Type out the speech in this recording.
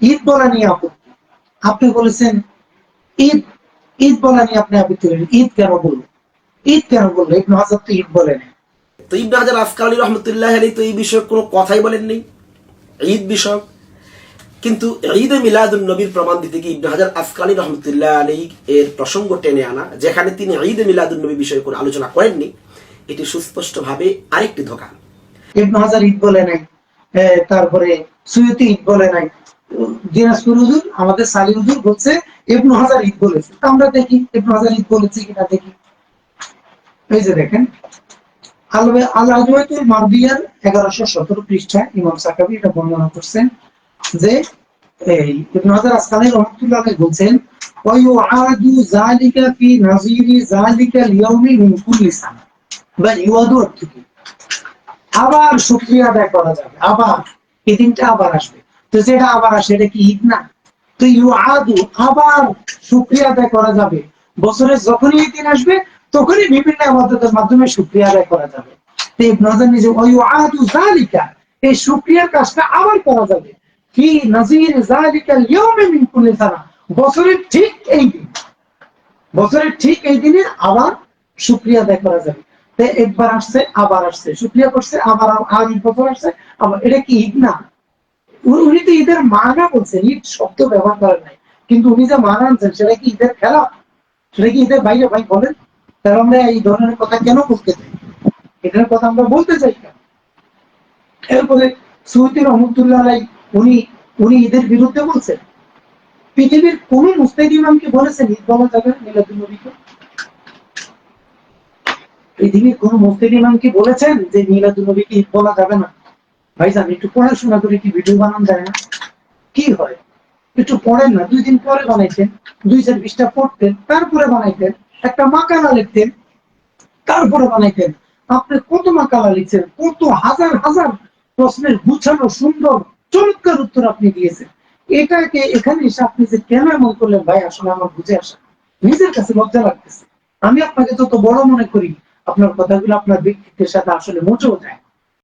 ঈদ বলা নিয়ে আপত্তি। আপনি বলেছেন ঈদ ঈদ বলা নিয়ে আপনি আপত্তি করেন। ঈদ কেন বলল ঈদ কেন বলল ইবনু হাজার তো ঈদ বলেন তো ইবনে হাজার আসকালী রহমতুল্লাহ আলী তো এই বিষয়ে কোনো কথাই বলেননি। ঈদ বিষয়ক। কিন্তু ঈদে মিলাদুল নবীর প্রমাণ দিতে গিয়ে ইবনে হাজার আসকালী রহমতুল্লাহ আলী এর প্রসঙ্গ টেনে আনা যেখানে তিনি ঈদে মিলাদুল নবী বিষয়ে কোনো আলোচনা করেননি এটি সুস্পষ্টভাবে আরেকটি ধোকা ইবনু হাজার ঈদ বলে নাই তারপরে সুয়তি ঈদ বলে নাই দিনাজপুর হুজুর, আমাদের সালি হুজুর বলছে ইবনু হাজার ঈদ বলেছে। আমরা দেখি, ইবনু হাজার ঈদ বলেছে কিনা দেখি। এই যে দেখেন মারদিয়ার এগারোশো সতেরো পৃষ্ঠায় ইমাম সাকাবি এটা বর্ণনা করছেন যে, এই ইবনু হাজার রহমতুল্লাহ বলছেন আবার শুক্রিয়া আদায় করা যাবে, আবার, এই দিনটা আবার আসবে। তো যেটা আবার আসে, এটা কি ঈদ না? তো ইউ আদু আবার শুক্রিয়া আদায় করা যাবে। বছরে যখনই এই দিন আসবে, তখনই বিভিন্ন আমাদের মাধ্যমে শুক্রিয়া আদায় করা যাবে। তো নিজে ওয়ু আদু জালিকা এই শুক্রিয়ার কাজটা আবার করা যাবে। নাজির জালিকা মিন কুল্লি সানা, বছরের ঠিক এই দিন। বছরের ঠিক এই দিনে আবার শুক্রিয়া আদায় করা যাবে। একবার আসছে, আবার আসছে। শুক্রিয়া করছে, আবার আর বছর আসছে, আবার এটা কি ঈদ না? উনি তো ঈদের মানা বলছেন ঈদ শব্দ ব্যবহার করেন নাই। কিন্তু উনি যে মানা আনছেন, সেটা কি ঈদের খেলা? সেটা কি ঈদের বাইরে? ভাই বলেন। তাহলে আমরা এই ধরনের কথা কেন বলতে চাই? এটার কথা আমরা বলতে চাই কেন? এরপরে সৌদি রহমতুল্লাহ আলাই উনি উনি ঈদের বিরুদ্ধে বলছেন, পৃথিবীর কোন মুস্তাহিদ ইমামকে বলেছেন, ঈদ বলা যাবে না মিলাদুল নবীকে? পৃথিবীর কোন মুস্তাহিদ ইমাম কি বলেছেন যে মিলাদুল নবীকে ঈদ বলা যাবে না? ভাইজান, একটু পড়াশোনা করে কি ভিডিও বানান যায় না? কি হয়? একটু পড়েন না, দুই দিন পরে বানাইতেন, দুই চার বিশটা পড়তেন, তারপরে বানাইতেন, একটা মাকালা লিখতেন, তারপরে বানাইতেন। আপনি কত মাকালা লিখছেন, কত হাজার হাজার প্রশ্নের গুছানো, সুন্দর, চমৎকার উত্তর আপনি দিয়েছেন। এটাকে এখানে এসে আপনি যে কেন এমন করলেন ভাই, আসলে আমার বুঝে আসা নিজের কাছে লজ্জা লাগতেছে। আমি আপনাকে যত বড় মনে করি, আপনার কথাগুলো আপনার ব্যক্তিত্বের সাথে আসলে মোটেও যায়।